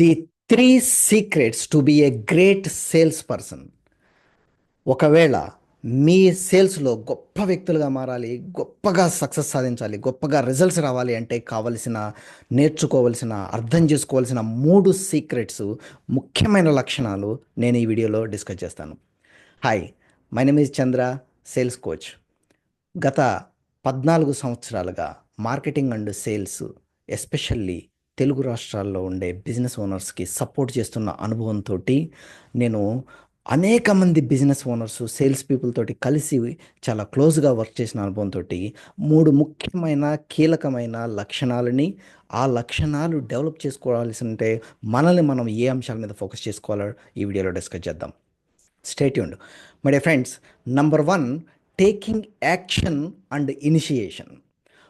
The three secrets to be a great sales person. ఒకవేళ మీ సేల్స్లో గొప్ప వ్యక్తులుగా మారాలి గొప్పగా సక్సెస్ సాధించాలి గొప్పగా రిజల్ట్స్ రావాలి అంటే కావలసిన నేర్చుకోవలసిన అర్థం చేసుకోవాల్సిన మూడు సీక్రెట్స్ ముఖ్యమైన లక్షణాలు నేను ఈ వీడియోలో డిస్కస్ చేస్తాను. Hi my name Chandra sales coach గత పద్నాలుగు సంవత్సరాలుగా marketing and sales especially Telugu రాష్ట్రాల్లో ఉండే బిజినెస్ ఓనర్స్కి సపోర్ట్ చేస్తున్న అనుభవంతో నేను అనేక మంది బిజినెస్ ఓనర్స్ సేల్స్ పీపుల్ తోటి కలిసి చాలా క్లోజ్గా వర్క్ చేసిన అనుభవంతో మూడు ముఖ్యమైన కీలకమైన లక్షణాలని ఆ లక్షణాలు డెవలప్ చేసుకోవాల్సి ఉంటే మనల్ని మనం ఏ అంశాల మీద ఫోకస్ చేసుకోవాలో ఈ వీడియోలో డిస్కస్ చేద్దాం. Stay tuned my dear friends number one taking action and initiation.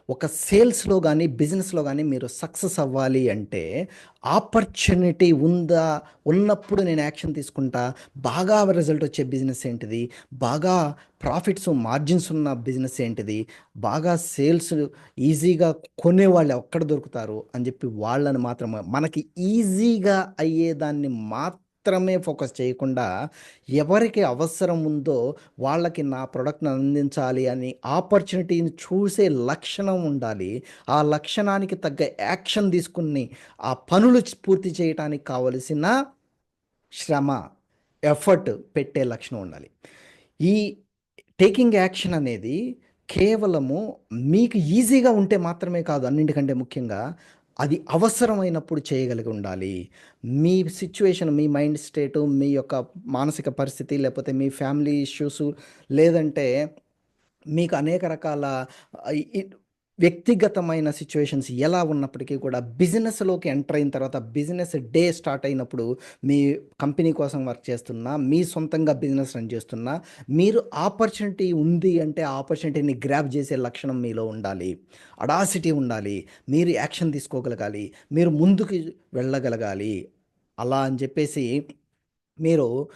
ఒక సేల్స్లో కానీ బిజినెస్లో కానీ మీరు సక్సెస్ అవ్వాలి అంటే ఆపర్చునిటీ ఉందా? ఉన్నప్పుడు నేను యాక్షన్ తీసుకుంటా. బాగా రిజల్ట్ వచ్చే బిజినెస్ ఏంటిది? బాగా ప్రాఫిట్స్ మార్జిన్స్ ఉన్న బిజినెస్ ఏంటిది? బాగా సేల్స్ ఈజీగా కొనేవాళ్ళు ఎక్కడ దొరుకుతారు? అని చెప్పి వాళ్ళని మాత్రం మనకి ఈజీగా అయ్యేదాన్ని మాత్రం మాత్రమే ఫోకస్ చేయకుండా ఎవరికి అవసరం ఉందో వాళ్ళకి నా ప్రోడక్ట్ని అందించాలి అని ఆపర్చునిటీని చూసే లక్షణం ఉండాలి. ఆ లక్షణానికి తగ్గ యాక్షన్ తీసుకుని ఆ పనులు పూర్తి చేయటానికి కావలసిన శ్రమ ఎఫర్ట్ పెట్టే లక్షణం ఉండాలి. ఈ టేకింగ్ యాక్షన్ అనేది కేవలము మీకు ఈజీగా ఉంటే మాత్రమే కాదు అన్నింటికంటే ముఖ్యంగా అది అవసరమైనప్పుడు చేయగలిగి ఉండాలి. మీ సిచ్యువేషన్ మీ మైండ్ స్టేటు మీ యొక్క మానసిక పరిస్థితి లేకపోతే మీ ఫ్యామిలీ ఇష్యూస్ లేదంటే మీకు అనేక రకాల వ్యక్తిగతమైన సిచ్యువేషన్స్ ఎలా ఉన్నప్పటికీ కూడా బిజినెస్లోకి ఎంటర్ అయిన తర్వాత బిజినెస్ డే స్టార్ట్ అయినప్పుడు మీ కంపెనీ కోసం వర్క్ చేస్తున్నా మీ సొంతంగా బిజినెస్ రన్ చేస్తున్నా మీరు ఆపర్చునిటీ ఉంది అంటే ఆపర్చునిటీని గ్రాప్ చేసే లక్షణం మీలో ఉండాలి. అడాసిటీ ఉండాలి. మీరు యాక్షన్ తీసుకోగలగాలి. మీరు ముందుకు వెళ్ళగలగాలి. అలా అని చెప్పేసి మీరు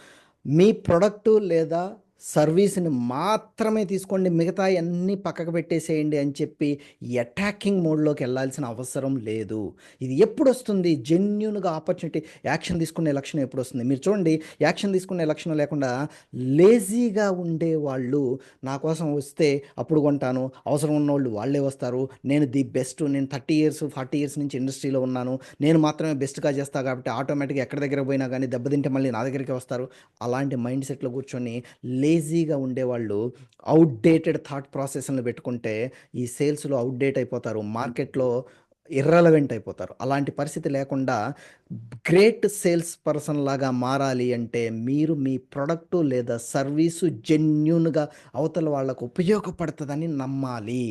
మీ ప్రొడక్టు లేదా సర్వీస్ని మాత్రమే తీసుకోండి మిగతా అన్నీ పక్కకు పెట్టేసేయండి అని చెప్పి అటాకింగ్ మోడ్లోకి వెళ్ళాల్సిన అవసరం లేదు. ఇది ఎప్పుడు వస్తుంది జెన్యున్గా ఆపర్చునిటీ యాక్షన్ తీసుకునే లక్షణం ఎప్పుడు వస్తుంది మీరు చూడండి యాక్షన్ తీసుకునే లక్షణం లేకుండా లేజీగా ఉండే వాళ్ళు నా కోసం వస్తే అప్పుడు కొంటాను. అవసరం ఉన్న వాళ్ళు వాళ్ళే వస్తారు. నేను ది బెస్ట్ నేను థర్టీ ఇయర్స్ ఫార్టీ ఇయర్స్ నుంచి ఇండస్ట్రీలో ఉన్నాను. నేను మాత్రమే బెస్ట్గా చేస్తాను కాబట్టి ఆటోమేటిక్గా ఎక్కడ దగ్గర పోయినా కానీ దెబ్బతింటే మళ్ళీ నా దగ్గరికి వస్తారు. అలాంటి మైండ్ సెట్లో కూర్చొని లేజీగా ఉండేవాళ్ళు అవుట్డేటెడ్ థాట్ ప్రాసెస్ని పెట్టుకుంటే ఈ సేల్స్లో అవుట్డేట్ అయిపోతారు మార్కెట్లో ఇర్రలవెంట్ అయిపోతారు. అలాంటి పరిస్థితి లేకుండా గ్రేట్ సేల్స్ పర్సన్ లాగా మారాలి అంటే మీరు మీ ప్రొడక్టు లేదా సర్వీసు జెన్యున్గా అవతల వాళ్ళకు ఉపయోగపడుతుందని నమ్మాలి.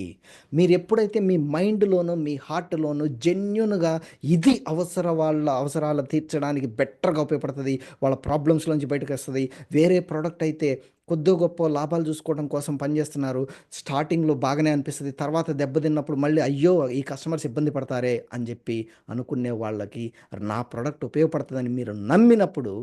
మీరు ఎప్పుడైతే మీ మైండ్లోనూ మీ హార్ట్లోనూ జెన్యున్గా ఇది అవసర వాళ్ళ అవసరాలు తీర్చడానికి బెటర్గా ఉపయోగపడుతుంది వాళ్ళ ప్రాబ్లమ్స్లోంచి బయటకు వస్తుంది వేరే ప్రోడక్ట్ అయితే కొద్ది గొప్ప లాభాలు చూసుకోవడం కోసం పనిచేస్తున్నారు. స్టార్టింగ్లో బాగానే అనిపిస్తుంది. తర్వాత దెబ్బతిన్నప్పుడు మళ్ళీ అయ్యో! ఈ కస్టమర్స్ ఇబ్బంది పడతారే అని చెప్పి అనుకునే వాళ్ళకి నా ప్రోడక్ట్ ఉపయోగపడుతుందని మీరు నమ్మినప్పుడు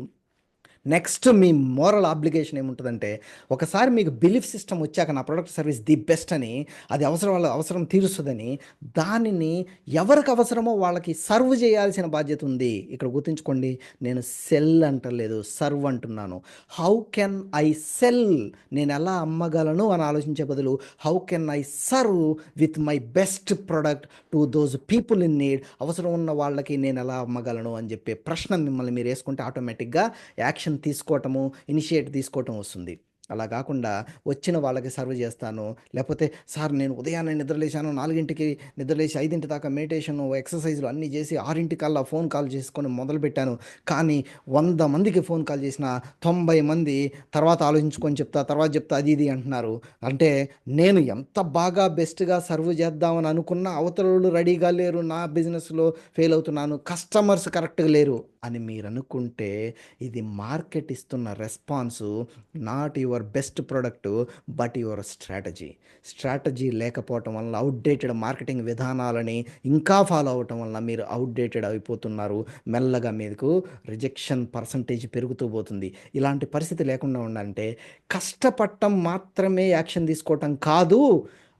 నెక్స్ట్ మీ మోరల్ ఆబ్లిగేషన్ ఏముంటుందంటే ఒకసారి మీకు బిలీఫ్ సిస్టమ్ వచ్చాక నా ప్రొడక్ట్ సర్వీస్ ది బెస్ట్ అని అది అవసరం వాళ్ళ అవసరం తీరుస్తుందని దానిని ఎవరికి అవసరమో వాళ్ళకి సర్వ్ చేయాల్సిన బాధ్యత ఉంది. ఇక్కడ గుర్తుంచుకోండి నేను సెల్ అంటలేదు సర్వ్ అంటున్నాను. హౌ కెన్ ఐ సెల్ నేను ఎలా అమ్మగలను అని ఆలోచించే బదులు how can I serve with my best product to those people in need అవసరం ఉన్న వాళ్ళకి నేను ఎలా అమ్మగలను అని చెప్పే ప్రశ్న మిమ్మల్ని మీరు వేసుకుంటే ఆటోమేటిక్గా యాక్షన్ తీసుకోవటము ఇనిషియేట్ తీసుకోవటం వస్తుంది. అలా కాకుండా వచ్చిన వాళ్ళకి సర్వ్ చేస్తాను. లేకపోతే సార్ నేను ఉదయాన్నే నిద్రలేశాను నాలుగింటికి నిద్రలేసి ఐదింటి దాకా మెడిటేషన్ ఎక్సర్సైజ్లు అన్నీ చేసి ఆరింటి కల్లా ఫోన్ కాల్ చేసుకొని మొదలుపెట్టాను. కానీ వంద మందికి ఫోన్ కాల్ చేసిన తొంభై మంది తర్వాత ఆలోచించుకొని చెప్తా తర్వాత చెప్తా అది ఇది అంటున్నారు. అంటే నేను ఎంత బాగా బెస్ట్గా సర్వ్ చేద్దామని అనుకున్న అవతరులు రెడీగా లేరు నా బిజినెస్లో ఫెయిల్ అవుతున్నాను కస్టమర్స్ కరెక్ట్గా లేరు అని మీరు అనుకుంటే ఇది మార్కెట్ ఇస్తున్న response not your your best product but your strategy. Strategy లేకపోవటం వల్ల అవుట్డేటెడ్ మార్కెటింగ్ విధానాలని ఇంకా ఫాలో అవటం వల్ల మీరు అవుట్డేటెడ్ అయిపోతున్నారు. మెల్లగా మీకు రిజెక్షన్ పర్సంటేజ్ పెరుగుతూ పోతుంది. ఇలాంటి పరిస్థితి లేకుండా ఉండాలంటే కష్టపడటం మాత్రమే యాక్షన్ తీసుకోవటం కాదు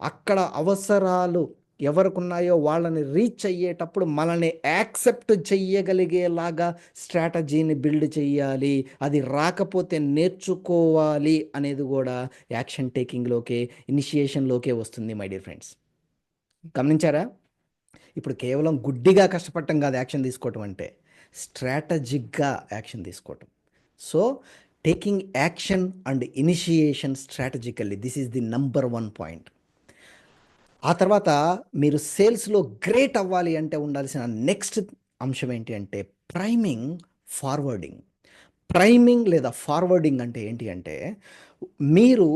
అక్కడ అవసరాలు ఎవరికున్నాయో వాళ్ళని రీచ్ అయ్యేటప్పుడు మనల్ని యాక్సెప్ట్ చెయ్యగలిగేలాగా స్ట్రాటజీని బిల్డ్ చేయాలి అది రాకపోతే నేర్చుకోవాలి అనేది కూడా యాక్షన్ టేకింగ్లోకే ఇనిషియేషన్లోకే వస్తుంది మై డియర్ ఫ్రెండ్స్ గమనించారా? ఇప్పుడు కేవలం గుడ్డిగా కష్టపడటం కాదు యాక్షన్ తీసుకోవటం అంటే స్ట్రాటజిక్గా యాక్షన్ తీసుకోవటం. So taking action and initiation strategically this is the number one point ఆ తర్వాత మీరు సేల్స్లో గ్రేట్ అవ్వాలి అంటే ఉండాల్సిన నెక్స్ట్ అంశం ఏంటి అంటే ప్రైమింగ్ ఫార్వర్డింగ్. ప్రైమింగ్ లేదా ఫార్వర్డింగ్ అంటే ఏంటి అంటే మీరు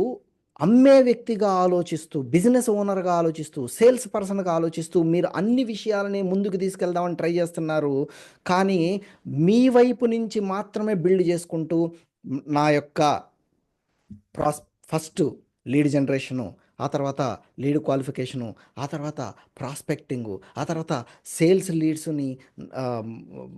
అమ్మే వ్యక్తిగా ఆలోచిస్తూ బిజినెస్ ఓనర్గా ఆలోచిస్తూ సేల్స్ పర్సన్గా ఆలోచిస్తూ మీరు అన్ని విషయాలని ముందుకు తీసుకెళ్దామని ట్రై చేస్తున్నారు. కానీ మీ వైపు నుంచి మాత్రమే బిల్డ్ చేసుకుంటూ నా యొక్క ప్రాస్ ఫస్ట్ లీడ్ జనరేషను ఆ తర్వాత లీడ్ క్వాలిఫికేషను ఆ తర్వాత ప్రాస్పెక్టింగు ఆ తర్వాత సేల్స్ లీడ్స్ని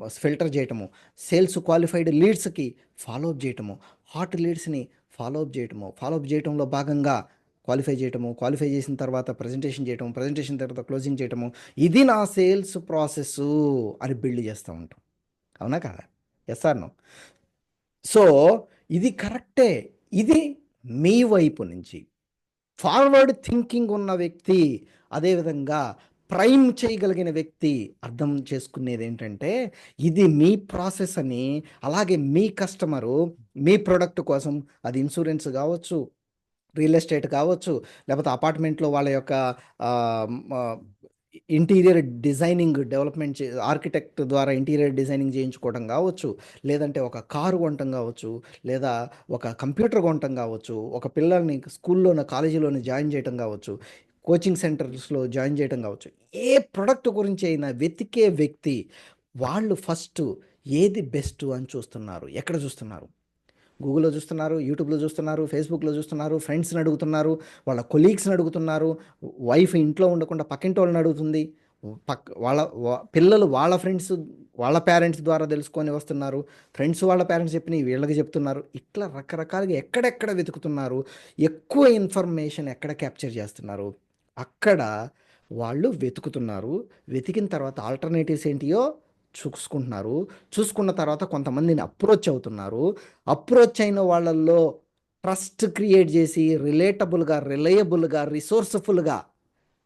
ఫిల్టర్ చేయటము సేల్స్ క్వాలిఫైడ్ లీడ్స్కి ఫాలోఅప్ చేయటము హాట్ లీడ్స్ని ఫాలోఅప్ చేయటము ఫాలోఅప్ చేయటంలో భాగంగా క్వాలిఫై చేయటము క్వాలిఫై చేసిన తర్వాత ప్రజెంటేషన్ చేయటము ప్రజెంటేషన్ తర్వాత క్లోజింగ్ చేయటము ఇది నా సేల్స్ ప్రాసెస్ అని బిల్డ్ చేస్తూ ఉంటాం. అవునా కదా? ఎస్ ఆర్ నో సో ఇది కరెక్టే ఇది మీ వైపు నుంచి. ఫార్వర్డ్ థింకింగ్ ఉన్న వ్యక్తి అదేవిధంగా ప్రైమ్ చేయగలిగిన వ్యక్తి అర్థం చేసుకునేది ఏంటంటే ఇది మీ ప్రాసెస్ అని అలాగే మీ కస్టమరు మీ ప్రోడక్ట్ కోసం అది ఇన్సూరెన్స్ కావచ్చు రియల్ ఎస్టేట్ కావచ్చు లేకపోతే అపార్ట్మెంట్లో వాళ్ళ యొక్క ఇంటీరియర్ డిజైనింగ్ డెవలప్మెంట్ చే ఆర్కిటెక్ట్ ద్వారా ఇంటీరియర్ డిజైనింగ్ చేయించుకోవడం కావచ్చు లేదంటే ఒక కారు కొనటం కావచ్చు లేదా ఒక కంప్యూటర్ కొనటం కావచ్చు ఒక పిల్లల్ని స్కూల్లోన కాలేజీలోనే జాయిన్ చేయటం కావచ్చు కోచింగ్ సెంటర్స్లో జాయిన్ చేయటం కావచ్చు. ఏ ప్రొడక్ట్ గురించి అయినా వెతికే వ్యక్తి వాళ్ళు ఫస్ట్ ఏది బెస్ట్ అని చూస్తున్నారు ఎక్కడ చూస్తున్నారు? గూగుల్లో చూస్తున్నారు యూట్యూబ్లో చూస్తున్నారు ఫేస్బుక్లో చూస్తున్నారు ఫ్రెండ్స్ని అడుగుతున్నారు వాళ్ళ కొలీగ్స్ని అడుగుతున్నారు వైఫ్ ఇంట్లో ఉండకుండా పక్కింటి వాళ్ళని అడుగుతుంది పక్ వాళ్ళ పిల్లలు వాళ్ళ ఫ్రెండ్స్ వాళ్ళ పేరెంట్స్ ద్వారా తెలుసుకొని వస్తున్నారు ఫ్రెండ్స్ వాళ్ళ పేరెంట్స్ చెప్పిన వీళ్ళకి చెప్తున్నారు ఇట్లా రకరకాలుగా ఎక్కడెక్కడ వెతుకుతున్నారు ఎక్కువ ఇన్ఫర్మేషన్ ఎక్కడ క్యాప్చర్ చేస్తున్నారు అక్కడ వాళ్ళు వెతుకుతున్నారు వెతికిన తర్వాత ఆల్టర్నేటివ్స్ ఏంటియో చూసుకుంటున్నారు. చూసుకున్న తర్వాత కొంతమందిని అప్రోచ్ అవుతున్నారు. అప్రోచ్ అయిన వాళ్ళల్లో ట్రస్ట్ క్రియేట్ చేసి రిలేటబుల్గా రిలయబుల్గా రిసోర్స్ఫుల్గా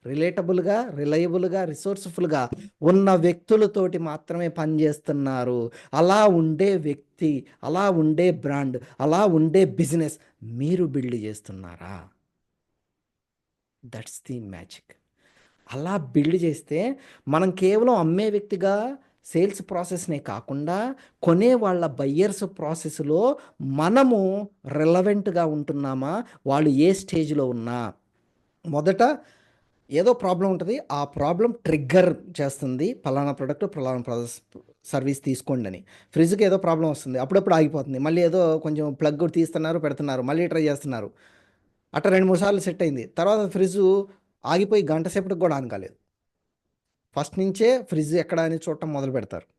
రిలేటబుల్గా రిలయబుల్గా రిసోర్స్ఫుల్గా ఉన్న వ్యక్తులతోటి మాత్రమే పనిచేస్తున్నారు. అలా ఉండే వ్యక్తి అలా ఉండే బ్రాండ్ అలా ఉండే బిజినెస్ మీరు బిల్డ్ చేస్తున్నారా? That's the magic. అలా బిల్డ్ చేస్తే మనం కేవలం అమ్మే వ్యక్తిగా సేల్స్ ప్రాసెస్నే కాకుండా కొనే వాళ్ళ బయ్యర్స్ ప్రాసెస్లో మనము రిలవెంట్గా ఉంటున్నామా? వాళ్ళు ఏ స్టేజ్లో ఉన్నా? మొదట ఏదో ప్రాబ్లం ఉంటుంది. ఆ ప్రాబ్లం ట్రిగ్గర్ చేస్తుంది. ఫలానా ప్రొడక్ట్ ఫలానా ప్రాసెస్ సర్వీస్ తీసుకోండి అని. ఫ్రిడ్జ్కి ఏదో ప్రాబ్లం వస్తుంది. అప్పుడప్పుడు ఆగిపోతుంది. మళ్ళీ ఏదో కొంచెం ప్లగ్ తీస్తున్నారు పెడుతున్నారు. మళ్ళీ ట్రై చేస్తున్నారు. అట్లా రెండు మూడు సార్లు సెట్ అయింది. తర్వాత ఫ్రిడ్జ్ ఆగిపోయి గంట సేపటికి కూడా ఆన్ ఫస్ట్ నుంచే ఫ్రిడ్జ్ ఎక్కడ అని చూడటం మొదలు పెడతారు.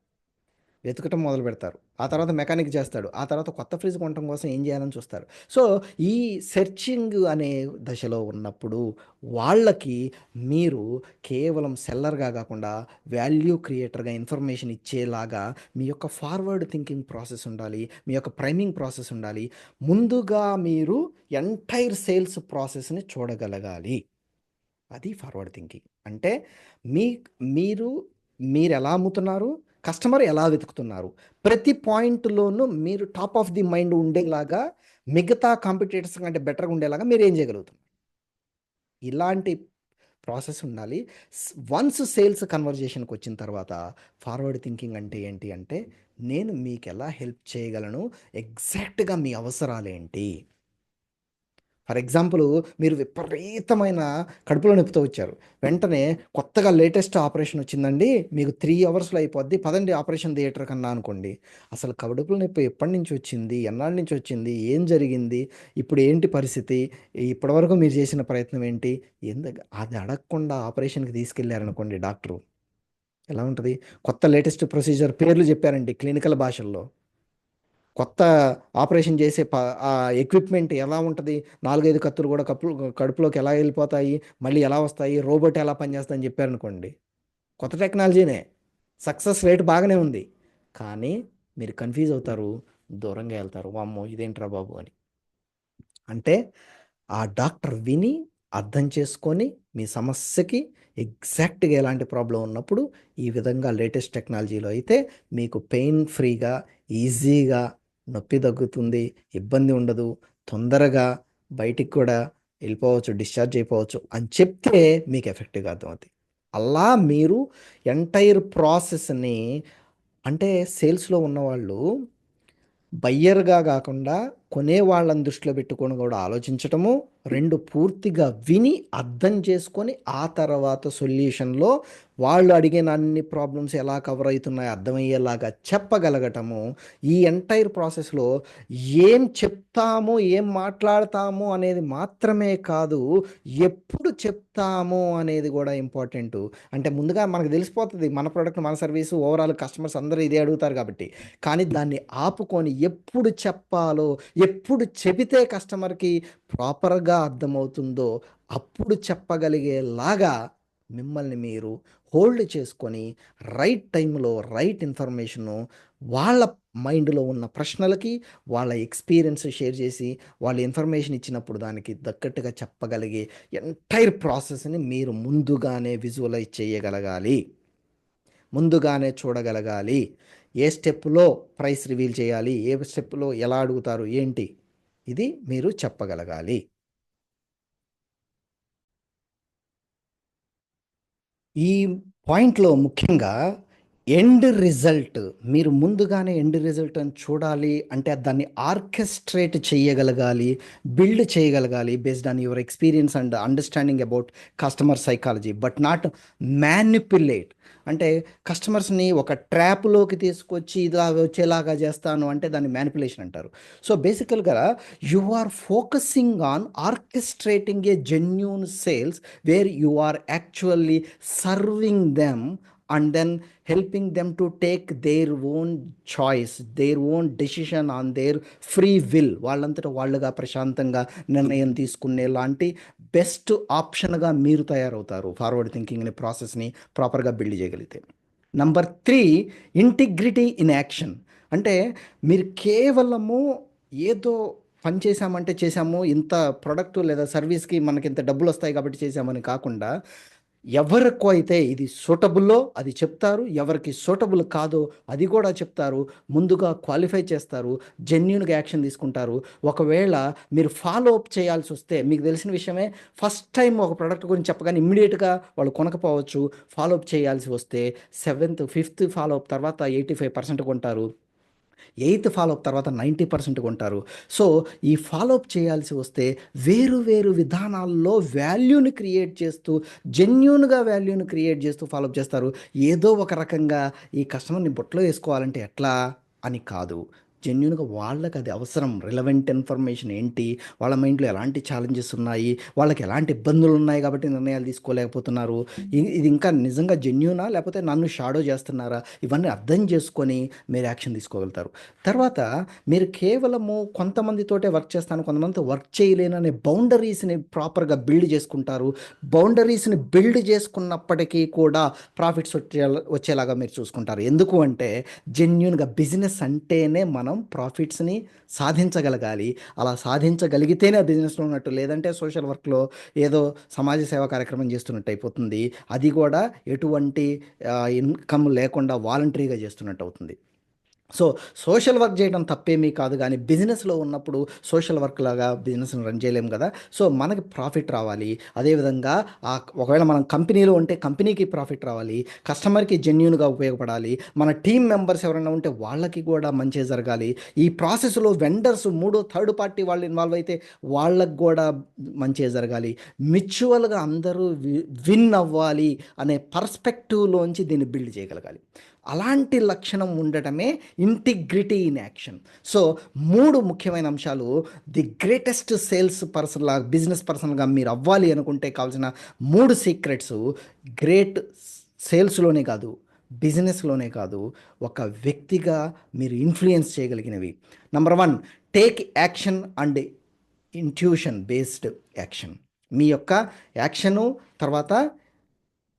వెతకటం మొదలు పెడతారు. ఆ తర్వాత మెకానిక్ చేస్తాడు. ఆ తర్వాత కొత్త ఫ్రిడ్జ్ కొనటం కోసం ఏం చేయాలని చూస్తారు. సో ఈ సెర్చింగ్ అనే దశలో ఉన్నప్పుడు వాళ్ళకి మీరు కేవలం సెల్లర్గా కాకుండా వాల్యూ క్రియేటర్గా ఇన్ఫర్మేషన్ ఇచ్చేలాగా మీ యొక్క ఫార్వర్డ్ థింకింగ్ ప్రాసెస్ ఉండాలి మీ యొక్క ప్రైమింగ్ ప్రాసెస్ ఉండాలి. ముందుగా మీరు ఎంటైర్ సేల్స్ ప్రాసెస్ని చూడగలగాలి. అది ఫార్వర్డ్ థింకింగ్ అంటే మీ మీరు మీరు ఎలా అమ్ముతున్నారు? కస్టమర్ ఎలా వెతుకుతున్నారు? ప్రతి పాయింట్లోనూ మీరు టాప్ ఆఫ్ ది మైండ్ ఉండేలాగా మిగతా కాంపిటేటర్స్ కంటే బెటర్గా ఉండేలాగా మీరు ఏం చేయగలుగుతున్నారు? ఇలాంటి ప్రాసెస్ ఉండాలి. వన్స్ సేల్స్ కన్వర్జేషన్కి వచ్చిన తర్వాత ఫార్వర్డ్ థింకింగ్ అంటే ఏంటి అంటే నేను మీకు ఎలా హెల్ప్ చేయగలను? ఎగ్జాక్ట్గా మీ అవసరాలు ఏంటి ఫర్ ఎగ్జాంపుల్ మీరు విపరీతమైన కడుపులో నొప్పితో వచ్చారు. వెంటనే కొత్తగా లేటెస్ట్ ఆపరేషన్ వచ్చిందండి. మీకు త్రీ అవర్స్లో అయిపోద్ది. పదండి ఆపరేషన్ థియేటర్ కన్నా అనుకోండి. అసలు కడుపులో నొప్పి ఎప్పటి నుంచి వచ్చింది? ఎన్నాళ్ళ నుంచి వచ్చింది? ఏం జరిగింది? ఇప్పుడు ఏంటి పరిస్థితి? ఇప్పటివరకు మీరు చేసిన ప్రయత్నం ఏంటి? ఎందుకు? అది అడగకుండా ఆపరేషన్కి తీసుకెళ్ళారనుకోండి డాక్టరు. ఎలా ఉంటుంది? కొత్త లేటెస్ట్ ప్రొసీజర్ పేర్లు చెప్పారండి క్లినికల్ భాషల్లో. కొత్త ఆపరేషన్ చేసే ఆ ఎక్విప్మెంట్ ఎలా ఉంటుంది? నాలుగైదు కత్తులు కూడా కప్పు కడుపులోకి ఎలా వెళ్ళిపోతాయి? మళ్ళీ ఎలా వస్తాయి? రోబోట్ ఎలా పనిచేస్తుందని చెప్పారనుకోండి కొత్త టెక్నాలజీనే. సక్సెస్ రేట్ బాగానే ఉంది. కానీ మీరు కన్ఫ్యూజ్ అవుతారు దూరంగా వెళ్తారు. వామ్మో ఇదేంట్రా బాబు అని. అంటే ఆ డాక్టర్ విని అర్థం చేసుకొని మీ సమస్యకి ఎగ్జాక్ట్గా ఎలాంటి ప్రాబ్లం ఉన్నప్పుడు ఈ విధంగా లేటెస్ట్ టెక్నాలజీలో అయితే మీకు పెయిన్ ఫ్రీగా ఈజీగా నొప్పి తగ్గుతుంది ఇబ్బంది ఉండదు తొందరగా బయటికి కూడా వెళ్ళిపోవచ్చు డిశ్చార్జ్ అయిపోవచ్చు అని చెప్తే మీకు ఎఫెక్టివ్గా అర్థమవుతుంది అలా మీరు ఎంటైర్ ప్రాసెస్ని అంటే సేల్స్లో ఉన్నవాళ్ళు బయ్యర్గా కాకుండా కొనే వాళ్ళని దృష్టిలో పెట్టుకొని కూడా ఆలోచించటము రెండు పూర్తిగా విని అర్థం చేసుకొని ఆ తర్వాత సొల్యూషన్లో వాళ్ళు అడిగిన అన్ని ప్రాబ్లమ్స్ ఎలా కవర్ అవుతున్నాయో అర్థమయ్యేలాగా చెప్పగలగటము ఈ ఎంటైర్ ప్రాసెస్లో ఏం చెప్తాము ఏం మాట్లాడతాము అనేది మాత్రమే కాదు ఎప్పుడు చెప్తాము అనేది కూడా ఇంపార్టెంట్. అంటే ముందుగా మనకు తెలిసిపోతుంది మన ప్రోడక్ట్ మన సర్వీస్ ఓవరాల్ కస్టమర్స్ అందరూ ఇదే అడుగుతారు కాబట్టి. కానీ దాన్ని ఆపుకొని ఎప్పుడు చెప్పాలో ఎప్పుడు చెబితే కస్టమర్కి ప్రాపర్గా ఎలా అర్థమవుతుందో అప్పుడు చెప్పగలిగేలాగా మిమ్మల్ని మీరు హోల్డ్ చేసుకొని రైట్ టైంలో రైట్ ఇన్ఫర్మేషను వాళ్ళ మైండ్లో ఉన్న ప్రశ్నలకి వాళ్ళ ఎక్స్పీరియన్స్ షేర్ చేసి వాళ్ళ ఇన్ఫర్మేషన్ ఇచ్చినప్పుడు దానికి దక్కట్టుగా చెప్పగలిగే ఎంటైర్ ప్రాసెస్ని మీరు ముందుగానే విజువలైజ్ చేయగలగాలి. ముందుగానే చూడగలగాలి. ఏ స్టెప్లో ప్రైస్ రివీల్ చేయాలి? ఏ స్టెప్లో ఎలా అడుగుతారు? ఏంటి? ఇది మీరు చెప్పగలగాలి. ఈ పాయింట్లో ముఖ్యంగా ఎండ్ రిజల్ట్ మీరు ముందుగానే ఎండ్ రిజల్ట్ అని చూడాలి అంటే దాన్ని ఆర్కెస్ట్రేట్ చేయగలగాలి బిల్డ్ చేయగలగాలి based on your experience and understanding about customer psychology but not manipulate అంటే కస్టమర్స్ని ఒక ట్రాప్లోకి తీసుకొచ్చి ఇలా వచ్చేలాగా చేస్తాను అంటే దాన్ని మ్యానిపులేషన్ అంటారు. సో బేసికల్గా you are focusing on orchestrating a genuine sales where you are actually serving them and then helping them to take their own choice their own decision on their free will వాళ్ళంతటా వాళ్ళుగా ప్రశాంతంగా నిర్ణయం తీసుకునే లాంటి best ఆప్షన్గా మీరు తయారవుతారు forward thinking అనే ప్రాసెస్ని ప్రాపర్గా బిల్డ్ చేయగలిగితే. Number three integrity in action అంటే మీరు కేవలము ఏదో పని చేశామంటే చేశాము ఇంత ప్రొడక్ట్ లేదా సర్వీస్కి మనకి ఇంత డబ్బులు వస్తాయి కాబట్టి చేశామని కాకుండా ఎవరికి అయితే ఇది సూటబుల్లో అది చెప్తారు ఎవరికి సూటబుల్ కాదో అది కూడా చెప్తారు ముందుగా క్వాలిఫై చేస్తారు జెన్యున్గా యాక్షన్ తీసుకుంటారు. ఒకవేళ మీరు ఫాలో అప్ చేయాల్సి వస్తే మీకు తెలిసిన విషయమే ఫస్ట్ టైం ఒక ప్రోడక్ట్ గురించి చెప్పగానే ఇమ్మీడియట్గా వాళ్ళు కొనకపోవచ్చు. ఫాలో అప్ చేయాల్సి వస్తే సెవెంత్ ఫిఫ్త్ ఫాలో అప్ తర్వాత ఎయిటీ ఫైవ్ పర్సెంట్ కొంటారు. ఎయిత్ ఫాలోఅప్ తర్వాత నైంటీ పర్సెంట్ కొంటారు. సో ఈ ఫాలోఅప్ చేయాల్సి వస్తే వేరు వేరు విధానాల్లో వాల్యూని క్రియేట్ చేస్తూ జెన్యున్గా వాల్యూని క్రియేట్ చేస్తూ ఫాలోఅప్ చేస్తారు. ఏదో ఒక రకంగా ఈ కస్టమర్ని బొట్లో వేసుకోవాలంటే ఎట్లా అని కాదు. జెన్యున్గా వాళ్ళకి అది అవసరం. రిలవెంట్ ఇన్ఫర్మేషన్ ఏంటి? వాళ్ళ మైండ్లో ఎలాంటి ఛాలెంజెస్ ఉన్నాయి? వాళ్ళకి ఎలాంటి ఇబ్బందులు ఉన్నాయి కాబట్టి నిర్ణయాలు తీసుకోలేకపోతున్నారు? ఇది ఇంకా నిజంగా జెన్యునా లేకపోతే నన్ను షాడో చేస్తున్నారా? ఇవన్నీ అర్థం చేసుకొని మీరు యాక్షన్ తీసుకోగలుగుతారు. తర్వాత మీరు కేవలము కొంతమందితోటే వర్క్ చేస్తాను కొంతమందితో వర్క్ చేయలేను అనే బౌండరీస్ని ప్రాపర్గా బిల్డ్ చేసుకుంటారు. బౌండరీస్ని బిల్డ్ చేసుకున్నప్పటికీ కూడా ప్రాఫిట్స్ వచ్చే వచ్చేలాగా మీరు చూసుకుంటారు. ఎందుకు అంటే జెన్యున్గా బిజినెస్ అంటేనే మనం ప్రాఫిట్స్ని సాధించగలగాలి. అలా సాధించగలిగితేనే బిజినెస్లో ఉన్నట్టు లేదంటే సోషల్ వర్క్లో ఏదో సమాజ సేవా కార్యక్రమం చేస్తున్నట్టు అయిపోతుంది. అది కూడా ఎటువంటి ఇన్కమ్ లేకుండా వాలంటరీగా చేస్తున్నట్టు అవుతుంది. సో సోషల్ వర్క్ చేయడం తప్పేమీ కాదు కానీ బిజినెస్లో ఉన్నప్పుడు సోషల్ వర్క్ లాగా బిజినెస్ని రన్ చేయలేము కదా. సో మనకి ప్రాఫిట్ రావాలి. అదేవిధంగా ఆ ఒకవేళ మనం కంపెనీలో ఉంటే కంపెనీకి ప్రాఫిట్ రావాలి. కస్టమర్కి జెన్యున్గా ఉపయోగపడాలి. మన టీం మెంబర్స్ ఎవరైనా ఉంటే వాళ్ళకి కూడా మంచి జరగాలి. ఈ ప్రాసెస్లో వెండర్స్ మూడో థర్డ్ పార్టీ వాళ్ళు ఇన్వాల్వ్ అయితే వాళ్ళకి కూడా మంచి జరగాలి. మ్యూచువల్గా అందరూ వి- విన్ అవ్వాలి అనే పర్స్పెక్టివ్లోంచి దీన్ని బిల్డ్ చేయగలగాలి. అలాంటి లక్షణం ఉండటమే ఇంటిగ్రిటీ ఇన్ యాక్షన్ సో మూడు ముఖ్యమైన అంశాలు ది గ్రేటెస్ట్ సేల్స్ పర్సన్లా బిజినెస్ పర్సన్గా మీరు అవ్వాలి అనుకుంటే కావాల్సిన మూడు సీక్రెట్స్ గ్రేట్ సేల్స్లోనే కాదు బిజినెస్లోనే కాదు ఒక వ్యక్తిగా మీరు influence చేయగలిగినవి. Number one take action and intuition based action మీ యొక్క యాక్షను తర్వాత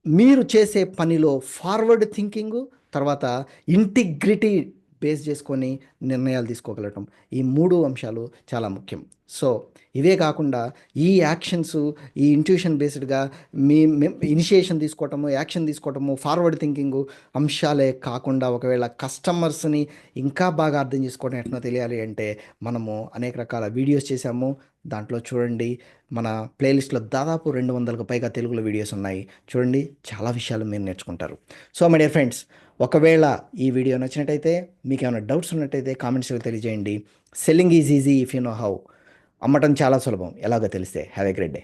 మీరు చేసే పనిలో ఫార్వర్డ్ థింకింగ్ తర్వాత ఇంటిగ్రిటీ బేస్ చేసుకొని నిర్ణయాలు తీసుకోగలగటం ఈ మూడు అంశాలు చాలా ముఖ్యం. సో ఇవే కాకుండా ఈ యాక్షన్స్ ఈ ఇంట్యూషన్ బేస్డ్గా మీ ఇనిషియేషన్ తీసుకోవటము యాక్షన్ తీసుకోవటము ఫార్వర్డ్ థింకింగ్ అంశాలే కాకుండా ఒకవేళ కస్టమర్స్ని ఇంకా బాగా అర్థం చేసుకోవడం ఎట్లా తెలియాలి అంటే మనము అనేక రకాల వీడియోస్ చేశాము. దాంట్లో చూడండి మన ప్లేలిస్ట్లో దాదాపు రెండు వందలకు పైగా తెలుగులో వీడియోస్ ఉన్నాయి. చూడండి చాలా విషయాలు మీరు నేర్చుకుంటారు. సో మై డియర్ ఫ్రెండ్స్ ఒకవేళ ఈ వీడియో నచ్చినట్టయితే మీకు ఏమైనా డౌట్స్ ఉన్నట్టయితే కామెంట్స్లో తెలియజేయండి. Selling is easy if you know how అమ్మటం చాలా సులభం. ఎలాగో తెలిస్తే. Have a great day